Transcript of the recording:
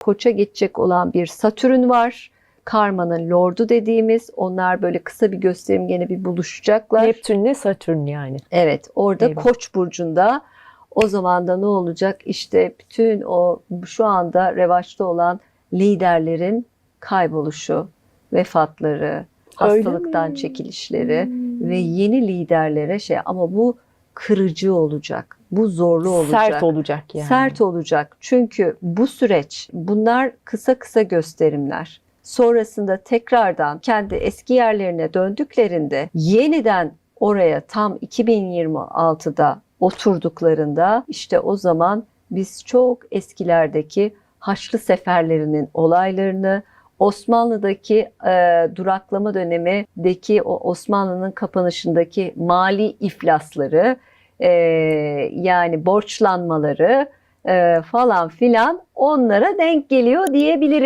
Koça geçecek olan bir Satürn var. Karma'nın lordu dediğimiz. Onlar böyle kısa bir gösterim gene bir buluşacaklar. Neptünle Satürn yani. Evet, orada Eyvah. Koç burcunda o zaman da ne olacak? İşte bütün o şu anda revaçta olan liderlerin kayboluşu, vefatları, Öyle hastalıktan mi? çekilişleri Hmm. ve yeni liderlere şey ama bu kırıcı olacak. Bu zorlu olacak. Sert olacak yani. Sert olacak. Çünkü bu süreç bunlar kısa kısa gösterimler. Sonrasında tekrardan kendi eski yerlerine döndüklerinde yeniden oraya tam 2026'da oturduklarında işte o zaman biz çok eskilerdeki Haçlı seferlerinin olaylarını Osmanlı'daki e, duraklama dönemindeki o Osmanlı'nın kapanışındaki mali iflasları e, yani borçlanmaları e, falan filan onlara denk geliyor diyebiliriz.